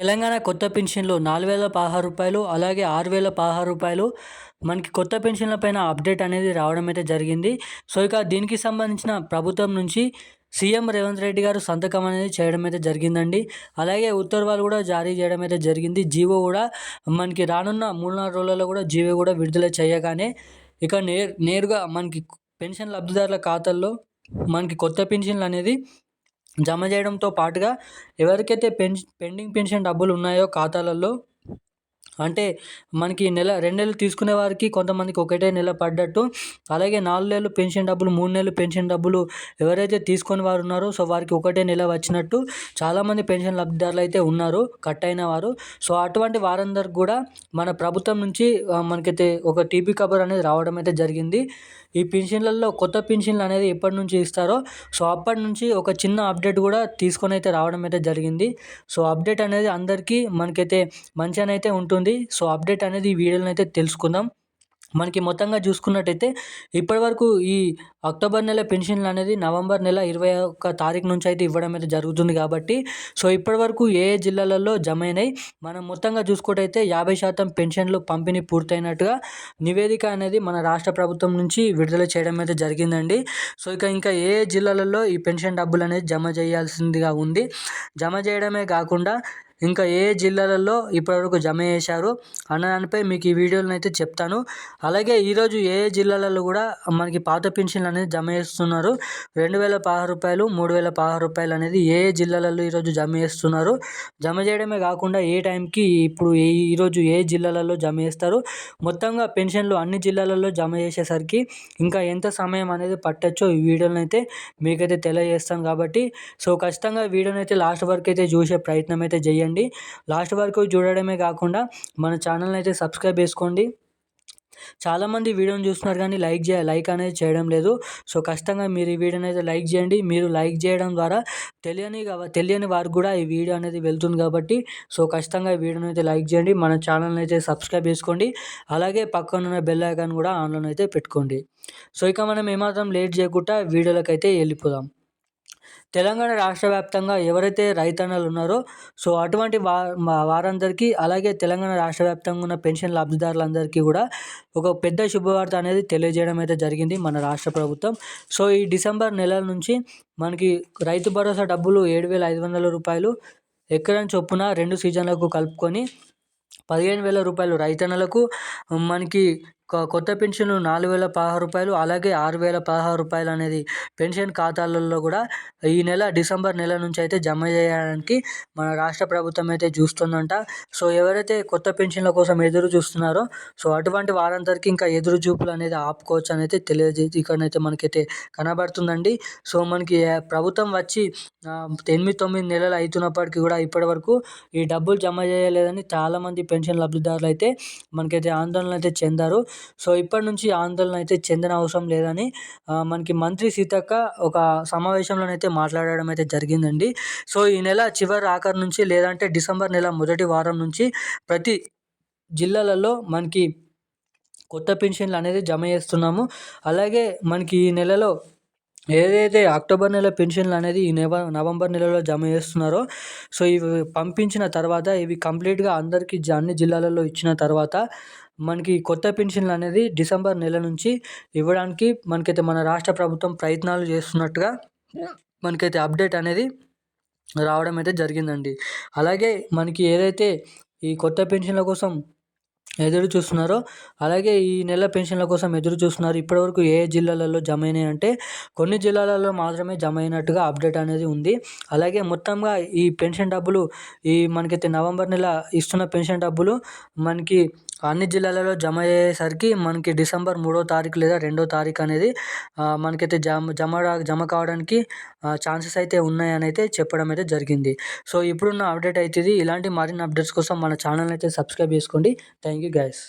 తెలంగాణ కొత్త పెన్షన్లు నాలుగు వేల పదహారు రూపాయలు అలాగే ఆరు వేల పదహారు రూపాయలు. మనకి కొత్త పెన్షన్ల పైన అప్డేట్ అనేది రావడం అయితే జరిగింది. సో ఇక దీనికి సంబంధించిన ప్రభుత్వం నుంచి సీఎం రేవంత్ రెడ్డి గారు సంతకం అనేది చేయడం అయితే జరిగిందండి. అలాగే ఉత్తర్వులు కూడా జారీ చేయడం అయితే జరిగింది. జీవో కూడా మనకి రానున్న మూడు నాలుగు రోజులలో కూడా జీవో కూడా విడుదల చేయగానే ఇక నేర్ నేరుగా మనకి పెన్షన్ లబ్ధిదారుల ఖాతాల్లో మనకి కొత్త పెన్షన్లు అనేది జమ చేయడంతో పాటుగా ఎవరికైతే పెన్ పెండింగ్ పెన్షన్ డబ్బులు ఉన్నాయో ఖాతాలలో అంటే మనకి నెల రెండు నెలలు తీసుకునే వారికి కొంతమందికి ఒకటే నెల పడ్డట్టు. అలాగే నాలుగు నెలలు పెన్షన్ డబ్బులు మూడు నెలలు పెన్షన్ డబ్బులు ఎవరైతే తీసుకొని వారు ఉన్నారో సో వారికి ఒకటే నెల వచ్చినట్టు చాలామంది పెన్షన్ లబ్ధిదారులు అయితే ఉన్నారు కట్ అయిన వారు. సో అటువంటి వారందరికి కూడా మన ప్రభుత్వం నుంచి మనకైతే ఒక టీపీ కబర్ అనేది రావడం అయితే జరిగింది. ఈ పెన్షన్లలో కొత్త పెన్షన్లు అనేది ఎప్పటి నుంచి ఇస్తారో సో అప్పటి నుంచి ఒక చిన్న అప్డేట్ కూడా తీసుకొని అయితే రావడం అయితే జరిగింది. సో అప్డేట్ అనేది అందరికీ మనకైతే మంచిగానైతే ఉంటుంది. ఉంది. సో అప్డేట్ అనేది ఈ వీడియోలో అయితే తెలుసుకుందాం. మనకి మొత్తంగా చూసుకున్నట్టయితే ఇప్పటివరకు ఈ అక్టోబర్ నెల పెన్షన్లు అనేది నవంబర్ నెల ఇరవై ఒక్క తారీఖు నుంచి అయితే ఇవ్వడం అయితే జరుగుతుంది కాబట్టి సో ఇప్పటివరకు ఏ ఏ జిల్లాలలో జమ అయినాయి మనం మొత్తంగా చూసుకుంటైతే యాభై శాతం పెన్షన్లు పంపిణీ పూర్తయినట్టుగా నివేదిక అనేది మన రాష్ట్ర ప్రభుత్వం నుంచి విడుదల చేయడం అయితే జరిగిందండి. సో ఇక ఇంకా ఏ జిల్లాలలో ఈ పెన్షన్ డబ్బులు అనేది జమ చేయాల్సిందిగా ఉంది. జమ చేయడమే కాకుండా ఇంకా ఏ జిల్లాలలో ఇప్పటివరకు జమ చేశారు అన్న దానిపై మీకు ఈ వీడియోలో అయితే చెప్తాను. అలాగే ఈరోజు ఏ ఏ జిల్లాలలో కూడా మనకి పాత పెన్షన్లు అనేది జమ చేస్తున్నారు. రెండు వేల పదహారు రూపాయలు మూడు వేల పదహారు రూపాయలు అనేది ఏ ఏ జిల్లాలలో ఈరోజు జమ చేస్తున్నారు. జమ చేయడమే కాకుండా ఏ టైంకి ఇప్పుడు ఏ ఈరోజు ఏ జిల్లాలలో జమ చేస్తారు. మొత్తంగా పెన్షన్లు అన్ని జిల్లాలలో జమ చేసేసరికి ఇంకా ఎంత సమయం అనేది పట్టచ్చో ఈ వీడియోని అయితే మీకైతే తెలియజేస్తాను కాబట్టి. సో ఖచ్చితంగా వీడియోని అయితే లాస్ట్ వరకు అయితే చూసే ప్రయత్నం అయితే చేయాలి చేయండి. లాస్ట్ వరకు చూడడమే కాకుండా మన ఛానల్ని అయితే సబ్స్క్రైబ్ చేసుకోండి. చాలామంది వీడియోని చూస్తున్నారు కానీ లైక్ చే లైక్ అనేది చేయడం లేదు. సో ఖచ్చితంగా మీరు ఈ వీడియోని అయితే లైక్ చేయండి. మీరు లైక్ చేయడం ద్వారా తెలియని తెలియని వారికి కూడా ఈ వీడియో అనేది వెళ్తుంది కాబట్టి సో ఖచ్చితంగా ఈ వీడియోని అయితే లైక్ చేయండి. మన ఛానల్ని అయితే సబ్స్క్రైబ్ చేసుకోండి. అలాగే పక్కన ఉన్న బెల్ ఐకాన్ కూడా ఆన్లో అయితే పెట్టుకోండి. సో ఇక మనం ఏమాత్రం లేట్ చేయకుండా వీడియోలకైతే వెళ్ళిపోదాం. తెలంగాణ రాష్ట్ర వ్యాప్తంగా ఎవరైతే రైతన్నలు ఉన్నారో సో అటువంటి వా వారందరికీ అలాగే తెలంగాణ రాష్ట్ర వ్యాప్తంగా ఉన్న పెన్షన్ లబ్ధిదారులందరికీ కూడా ఒక పెద్ద శుభవార్త అనేది తెలియజేయడం అయితే జరిగింది మన రాష్ట్ర ప్రభుత్వం. సో ఈ డిసెంబర్ నెల నుంచి మనకి రైతు భరోసా డబ్బులు ఏడు వేల ఐదు వందల రూపాయలు ఎకరం చొప్పున రెండు సీజన్లకు కలుపుకొని పదిహేను వేల రూపాయలు రైతన్నలకు. మనకి కొత్త పెన్షన్ నాలుగు వేల పదహారు రూపాయలు అలాగే ఆరు వేల పదహారు రూపాయలు అనేది పెన్షన్ ఖాతాలలో కూడా ఈ నెల డిసెంబర్ నెల నుంచి అయితే జమ చేయడానికి మన రాష్ట్ర ప్రభుత్వం అయితే చూస్తుందంట. సో ఎవరైతే కొత్త పెన్షన్ల కోసం ఎదురు చూస్తున్నారో సో అటువంటి వారందరికీ ఇంకా ఎదురు చూపులు అనేది ఆపుకోవచ్చు అనేది తెలియజే ఇక్కడనైతే మనకైతే కనబడుతుందండి. సో మనకి ప్రభుత్వం వచ్చి ఎనిమిది తొమ్మిది నెలలు అవుతున్నప్పటికీ కూడా ఇప్పటివరకు ఈ డబ్బులు జమ చేయలేదని చాలామంది పెన్షన్ లబ్ధిదారులు అయితే మనకైతే ఆందోళన అయితే చెందారు. సో ఇప్పటి నుంచి ఆందోళన అయితే చెందిన అవసరం లేదని మనకి మంత్రి సీతక్క ఒక సమావేశంలోనైతే మాట్లాడడం అయితే జరిగిందండి. సో ఈ నెల చివరి ఆఖరి నుంచి లేదంటే డిసెంబర్ నెల మొదటి వారం నుంచి ప్రతి జిల్లాలలో మనకి కొత్త పెన్షన్లు అనేది జమ చేస్తున్నాము. అలాగే మనకి ఈ నెలలో ఏదైతే అక్టోబర్ నెల పెన్షన్లు అనేది ఈ నెవ నవంబర్ నెలలో జమ చేస్తున్నారో సో ఇవి పంపించిన తర్వాత ఇవి కంప్లీట్గా అందరికీ అన్ని జిల్లాలలో ఇచ్చిన తర్వాత మనకి కొత్త పెన్షన్లు అనేది డిసెంబర్ నెల నుంచి ఇవ్వడానికి మనకైతే మన రాష్ట్ర ప్రభుత్వం ప్రయత్నాలు చేస్తున్నట్టుగా మనకైతే అప్డేట్ అనేది రావడం అయితే జరిగిందండి. అలాగే మనకి ఏదైతే ఈ కొత్త పెన్షన్ల కోసం ఎదురు చూస్తున్నారో అలాగే ఈ నెల పెన్షన్ల కోసం ఎదురు చూస్తున్నారు. ఇప్పటివరకు ఏ జిల్లాలలో జమ అయినాయి అంటే కొన్ని జిల్లాలలో మాత్రమే జమ అయినట్టుగా అప్డేట్ అనేది ఉంది. అలాగే మొత్తంగా ఈ పెన్షన్ డబ్బులు ఈ మనకైతే నవంబర్ నెల ఇస్తున్న పెన్షన్ డబ్బులు మనకి అన్ని జిల్లాలలో జమ అయ్యేసరికి మనకి డిసెంబర్ మూడో తారీఖు లేదా రెండో తారీఖు అనేది మనకైతే జమ జమ జమ కావడానికి ఛాన్సెస్ అయితే ఉన్నాయని అయితే చెప్పడం అయితే జరిగింది. సో ఇప్పుడున్న అప్డేట్ అయితే ఇలాంటి మరిన్ని అప్డేట్స్ కోసం మన ఛానల్ అయితే సబ్స్క్రైబ్ చేసుకోండి. Thank you guys